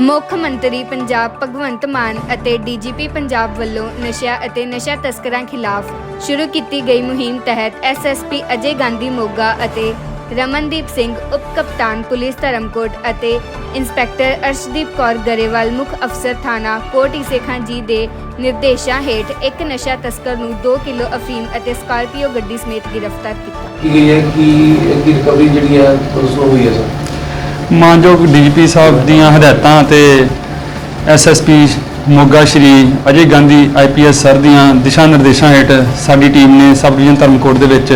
ਮੁੱਖ ਮੰਤਰੀ ਪੰਜਾਬ ਭਗਵੰਤ ਮਾਨ ਅਤੇ ਡੀਜੀਪੀ ਪੰਜਾਬ ਵੱਲੋਂ ਨਸ਼ਾ ਅਤੇ ਨਸ਼ਾ ਤਸਕਰਾਂ ਖਿਲਾਫ ਸ਼ੁਰੂ ਕੀਤੀ ਗਈ ਮੁਹਿੰਮ ਤਹਿਤ ਐਸਐਸਪੀ ਅਜੇ ਗਾਂਧੀ ਮੋਗਾ ਅਤੇ ਰਮਨਦੀਪ ਸਿੰਘ ਉਪ ਕਪਤਾਨ ਪੁਲਿਸ ਧਰਮਕੋਟ ਅਤੇ ਇੰਸਪੈਕਟਰ ਅਰਸ਼ਦੀਪ ਕੌਰ ਗਰੇਵਾਲ ਮੁੱਖ ਅਫਸਰ ਥਾਣਾ ਕੋਟ ਈਸੇਖਾਂ ਜੀ ਦੇ ਨਿਰਦੇਸ਼ਾਂ ਹੇਠ ਇੱਕ ਨਸ਼ਾ ਤਸਕਰ ਨੂੰ 2 ਕਿਲੋ ਅਫੀਮ ਅਤੇ ਸਕਾਰਪੀਓ ਗੱਡੀ ਸਮੇਤ ਗ੍ਰਿਫਤਾਰ ਕੀਤਾ। ਕੀ ਹੈ ਕਿ ਇਹਦੀ ਰਿਕਵਰੀ ਜਿਹੜੀ ਹੈ, ਉਸ ਹੋਈ ਹੈ ਸਰ? ਮਾਨਯੋਗ ਡੀਜੀਪੀ ਸਾਹਿਬ ਦੀਆਂ ਹਦਾਇਤਾਂ ਤੇ SSP Moga Shri Ajay Gandhi IPS sir ਦੀਆਂ ਦਿਸ਼ਾ ਨਿਰਦੇਸ਼ਾਂ ਹੇਠ ਸਾਡੀ ਟੀਮ ਨੇ ਸਬ ਡਿਵੀਜ਼ਨ ਧਰਮਕੋਟ ਦੇ ਵਿੱਚ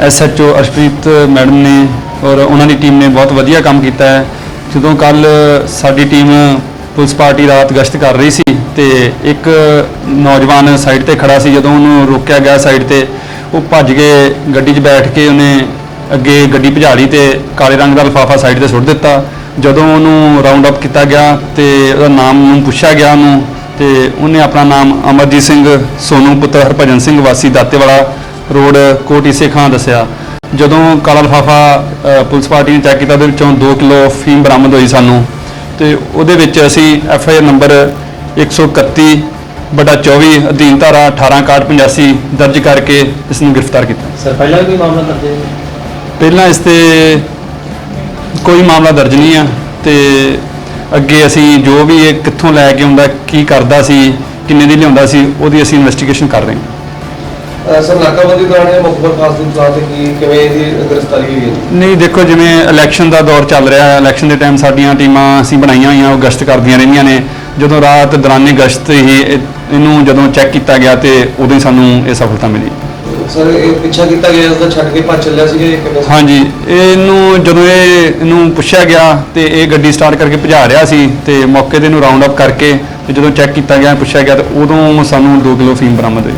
ਐਸਐਚਓ ਅਰਸ਼ਪ੍ਰੀਤ ਮੈਡਮ ਨੇ ਔਰ ਉਹਨਾਂ ਦੀ ਟੀਮ ਨੇ ਬਹੁਤ ਵਧੀਆ ਕੰਮ ਕੀਤਾ ਹੈ। ਜਦੋਂ ਕੱਲ ਸਾਡੀ ਟੀਮ ਪੁਲਿਸ ਪਾਰਟੀ ਰਾਤ ਗਸ਼ਤ ਕਰ ਰਹੀ ਸੀ ਤੇ ਇੱਕ ਨੌਜਵਾਨ ਸਾਈਡ ਤੇ ਖੜਾ ਸੀ, ਜਦੋਂ ਉਹਨੂੰ ਰੋਕਿਆ ਗਿਆ ਸਾਈਡ ਤੇ, ਉਹ ਭੱਜ ਕੇ ਗੱਡੀ 'ਚ ਬੈਠ ਕੇ ਉਹਨੇ ਅੱਗੇ ਗੱਡੀ ਭਜਾ ਲਈ ਤੇ ਕਾਲੇ ਰੰਗ ਦਾ ਲਿਫਾਫਾ ਸਾਈਡ ਤੇ ਸੁੱਟ ਦਿੱਤਾ। ਜਦੋਂ ਉਹਨੂੰ ਰਾਉਂਡ ਅਪ ਕੀਤਾ ਗਿਆ ਤੇ ਉਹਦਾ ਨਾਮ ਨੂੰ ਪੁੱਛਿਆ ਗਿਆ ਉਹਨੂੰ ਤੇ ਉਹਨੇ ਆਪਣਾ ਨਾਮ ਅਮਰਜੀਤ ਸਿੰਘ, ਸੋਨੂ ਪੁੱਤਰ ਹਰਭਜਨ ਸਿੰਘ ਵਾਸੀ ਦਾਤੇਵਾਲਾ ਰੋਡ ਕੋਟੀ ਖਾਂ ਦੱਸਿਆ। ਜਦੋਂ ਕਾਲਾ ਲਿਫਾਫਾ ਪੁਲਿਸ ਪਾਰਟੀ ਨੇ ਚੈੱਕ ਕੀਤਾ ਉਹਦੇ ਵਿੱਚੋਂ 2 ਕਿਲੋ ਫੀਮ ਬਰਾਮਦ ਹੋਈ ਸਾਨੂੰ। ਤੇ ਉਹਦੇ ਵਿੱਚ ਅਸੀਂ ਐਫ ਆਈ ਆਰ ਨੰਬਰ 131 ਬਟਾ 24 ਅਧੀਨ ਧਾਰਾ 186185 ਦਰਜ ਕਰਕੇ ਇਸ ਨੂੰ ਗ੍ਰਿਫਤਾਰ ਕੀਤਾ। ਸਰ, ਪਹਿਲਾਂ ਵੀ ਮਾਮਲਾ ਦਰਜ ਪਹਿਲਾਂ ਇਸ ਤੇ ਕੋਈ ਮਾਮਲਾ ਦਰਜ ਨਹੀਂ ਆ ਤੇ ਅੱਗੇ ਅਸੀਂ ਜੋ ਵੀ ਇਹ ਕਿੱਥੋਂ ਲੈ ਕੇ ਆਉਂਦਾ ਕੀ ਕਰਦਾ ਸੀ ਕਿੰਨੇ ਦੀ ਲਿਆਉਂਦਾ ਸੀ ਉਹਦੀ ਅਸੀਂ ਇਨਵੈਸਟੀਗੇਸ਼ਨ ਕਰ ਰਹੇ ਹਾਂ। ਸਰ ਨਾਕਾਬੰਦੀ ਦੌਰਾਨ ਇਹ ਮੁਖਬਰ ਖਾਸ ਦੀ ਇਤਲਾਹ ਤੇ ਕੀ ਕਿਵੇਂ ਇਹਦੀ ਗ੍ਰਿਫਤਾਰੀ ਹੋਈ ਹੈ? ਨਹੀਂ ਦੇਖੋ ਜਿਵੇਂ ਇਲੈਕਸ਼ਨ ਦਾ ਦੌਰ ਚੱਲ ਰਿਹਾ ਹੈ ਇਲੈਕਸ਼ਨ ਦੇ ਟਾਈਮ ਸਾਡੀਆਂ ਟੀਮਾਂ ਅਸੀਂ ਬਣਾਈਆਂ ਹੋਈਆਂ ਉਹ ਗਸ਼ਤ ਕਰਦੀਆਂ ਰਹਿੰਦੀਆਂ ਨੇ। ਜਦੋਂ ਰਾਤ ਦੌਰਾਨੇ ਗਸ਼ਤ ਹੀ ਇਹ- ਇਹਨੂੰ ਜਦੋਂ ਚੈੱਕ ਕੀਤਾ ਗਿਆ ਤੇ ਉਦੋਂ ਹੀ ਸਾਨੂੰ ਇਹ ਸਫਲਤਾ ਮਿਲੀ। ਸਰ, ਇਹ ਪਿੱਛਾ ਕੀਤਾ ਗਿਆ ਇਸ ਦਾ ਛੱਡ ਕੇ ਭੱਜ ਚੱਲਿਆ ਸੀਗਾ ਇਹ ਕਿਵੇਂ ਹਾਂਜੀ, ਇਹਨੂੰ ਜਦੋਂ ਇਹ, ਇਹਨੂੰ ਪੁੱਛਿਆ ਗਿਆ ਤੇ ਇਹ ਗੱਡੀ ਸਟਾਰਟ ਕਰਕੇ ਭਜਾ ਰਿਹਾ ਸੀ ਤੇ ਮੌਕੇ ਤੇ ਇਹਨੂੰ ਰਾਉਂਡ ਅਪ ਕਰਕੇ ਤੇ ਜਦੋਂ ਚੈੱਕ ਕੀਤਾ ਗਿਆ, ਪੁੱਛਿਆ ਗਿਆ, ਤੇ ਉਦੋਂ ਸਾਨੂੰ 2 ਕਿਲੋ ਫੀਮ ਬਰਾਮਦ ਹੋਈ।